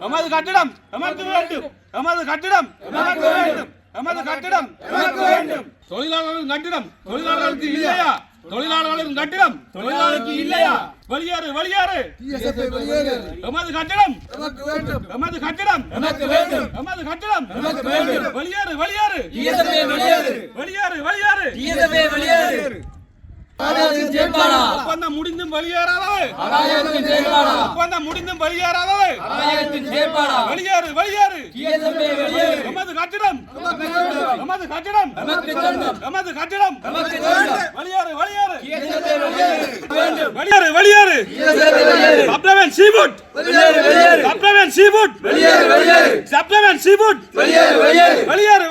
எமது கட்டிடம் எமக்கு வேண்டும். எமது கட்டிடம் எமக்கு வேண்டும். எமது கட்டிடம் எமக்கு வேண்டும். தொழிலாளர்களின் கட்டிடம் தொழிலாளர்களுக்கு இல்லையா? தொழிலாளர்களின் கட்டிடம் தொழிலாளருக்கு இல்லையா? வெளியேறு வெளியேறு. எமது கட்டிடம் எமது கட்டிடம் எமக்கு வேண்டும். எமது கட்டிடம் எமக்கு வேண்டும். வெளியேறு வெளியேறு. வெளியேறு. வெளியேறு. ஒப்பந்தம் முடிந்தும் வெளியேறாதது ஒப்பந்தம் முடிந்தும் வெளியேறாதது வெளியேறு வெளியேறு. எமது கட்டிடம். எமது கட்டிடம். எமது கட்டிடம். வெளியேறு வெளியேறு. வெளியேறு. வெளியேறு சப்ளமெண்ட் சீபுட் சப்ளமெண்ட் சீபுட் சப்ளமெண்ட் சீபுட் வெளியேறு.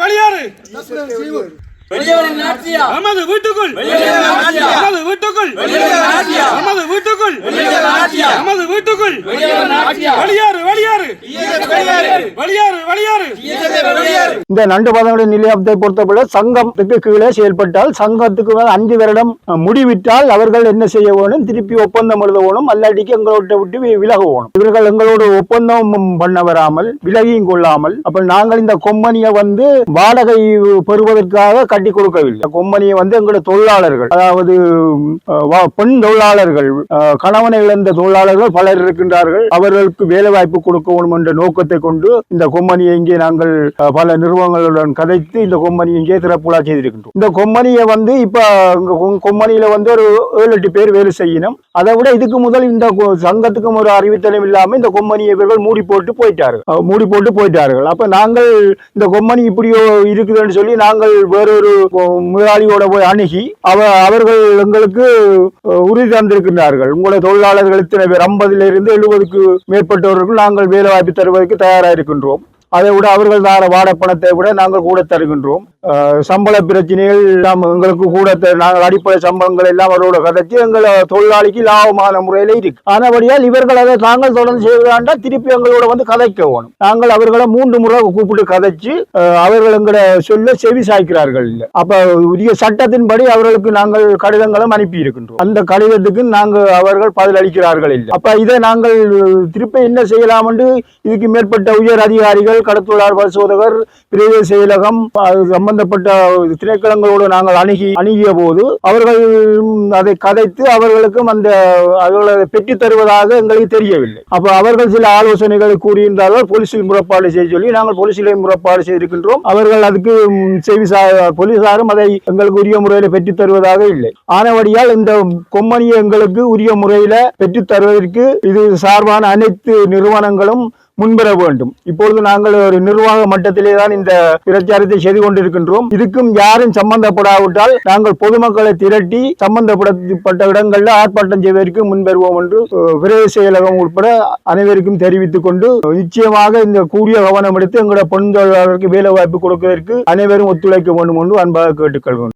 வெளியேறு நமது வீட்டுக்குள். நமது வீட்டுக்குள். நமது வீட்டுக்குள். நமது வீட்டுக்குள். வெளியேறு இந்த நண்டு பதங்களுடைய நிலையத்தை பொறுத்தவரை சங்கத்துக்கு கீழே செயல்பட்டால் சங்கத்துக்கு மேல் அஞ்சு வருடம் முடிவிட்டால் அவர்கள் என்ன செய்ய வேணும்? திருப்பி ஒப்பந்தம் எழுத வேணும் அல்லாட்டிக்கு எங்களோட விட்டு விலக வேணும் இவர்கள் எங்களோட ஒப்பந்தம் பண்ண வராமல் விலகியும் கொள்ளாமல் அப்ப நாங்கள் இந்த கொம்பனியை வந்து வாடகை பெறுவதற்காக கட்டி கொடுக்கவில்லை. கொம்பனியை வந்து எங்களுடைய தொழிலாளர்கள் அதாவது வா- பெண் தொழிலாளர்கள் கணவனை இழந்த தொழிலாளர்கள் பலர் இருக்கின்றார்கள். அவர்களுக்கு வேலை வாய்ப்பு கொடுக்க வேண்டும் என்ற நோக்கத்தை கொண்டு இந்த கொம்பனியை இங்கே நாங்கள் பல நிறுவனங்களுடன் கதைத்து இந்த கொம்பனியை இங்கே திறப்புலா செய்திருக்கின்றோம். இந்த கொம்பனியை வந்து இப்ப இங்க வந்து ஒரு ஏழு எட்டு பேர் வேலை செய்யணும் அதை விட இதுக்கு முதல் இந்த சங்கத்துக்கும் ஒரு அறிவித்தலும் இல்லாமல் இந்த கொம்பனியை இவர்கள் மூடி போட்டு போயிட்டார்கள் மூடி போட்டு போயிட்டார்கள். அப்ப நாங்கள் இந்த கொம்பனி இப்படியோ இருக்குதுன்னு சொல்லி நாங்கள் வேறொரு முதலாளியோட போய் அணுகி அவ அவர்கள் எங்களுக்கு உறுதி தந்திருக்கின்றார்கள். உங்களுடைய தொழிலாளர்கள் இத்தனை பேர் ஐம்பதுல இருந்து எழுபதுக்கு மேற்பட்டவர்கள் நாங்கள் வேலை வாய்ப்பு தருவதற்கு தயாராக இருக்கின்றோம். அதை விட அவர்கள் தார வாடப்பணத்தை விட நாங்கள் கூட தருகின்றோம். சம்பள பிரச்சனைகள் நாம் எங்களுக்கு கூட த- நாங்கள் அடிப்படை சம்பளங்கள் எல்லாம் அவரோட கதைச்சு எங்கள் தொழிலாளிக்கு லாபமான முறையில் இருக்கு. ஆனபடியால் இவர்கள் அதை நாங்கள் தொடர்ந்து செய்வதாண்டா திருப்பி எங்களோட வந்து கதைக்க வேணும். நாங்கள் அவர்களை மூன்று முறை கூப்பிட்டு கதைச்சு அவர்கள் எங்களை சொல்ல செவி சாய்க்கிறார்கள் இல்லை. அப்ப உரிய சட்டத்தின்படி அவர்களுக்கு நாங்கள் கடிதங்களும் அனுப்பி இருக்கின்றோம் அந்த கடிதத்துக்கு நாங்கள் அவர்கள் பதிலளிக்கிறார்கள் இல்லை. அப்ப இதை நாங்கள் திருப்பி என்ன செய்யலாம் என்று இதுக்கு மேற்பட்ட உயர் அதிகாரிகள் கடத்தொழிலாளர் பரிசோதகர் பிரதேச செயலகம். சம்பந்தப்பட்ட திணைக்களங்களோடு நாங்கள் அணுகி அணுகிய போது அவர்கள் அதை கதைத்து அவர்களுக்கும் அந்த அவர்களை பெற்று தருவதாக எங்களுக்கு தெரியவில்லை. அப்போ அவர்கள் சில ஆலோசனைகளை கூறியிருந்தார்கள். போலீசில் முறைப்பாடு செய்ய சொல்லி நாங்கள் போலீசிலே முறைப்பாடு செய்திருக்கின்றோம். அவர்கள் அதுக்கு ம், போலீசாரும் அதை எங்களுக்கு உரிய முறையில் பெற்று தருவதாக இல்லை. ஆனவடியால் இந்த கொம்மனியை எங்களுக்கு உரிய முறையில் பெற்றுத் தருவதற்கு இது சார்பான அனைத்து நிறுவனங்களும் முன்பெற வேண்டும். இப்பொழுது நாங்கள் ஒரு நிர்வாக மட்டத்திலே தான் இந்த பிரச்சாரத்தை செய்து கொண்டிருக்கின்றோம். இதுக்கும் யாரும் சம்பந்தப்படாவிட்டால் நாங்கள் பொதுமக்களை திரட்டி சம்பந்தப்பட்ட இடங்களில் ஆர்ப்பாட்டம் செய்வதற்கு முன்வருவோம் என்று விரைவு பிரதேச செயலகம் உட்பட அனைவருக்கும் தெரிவித்துக் கொண்டு நிச்சயமாக இந்த கூடிய கவனம் எடுத்து எங்களுடைய பொன் தொழிலாளருக்கு வேலை வாய்ப்பு கொடுப்பதற்கு அனைவரும் ஒத்துழைக்க வேண்டும் என்று அன்பாக கேட்டுக்கொள்வோம்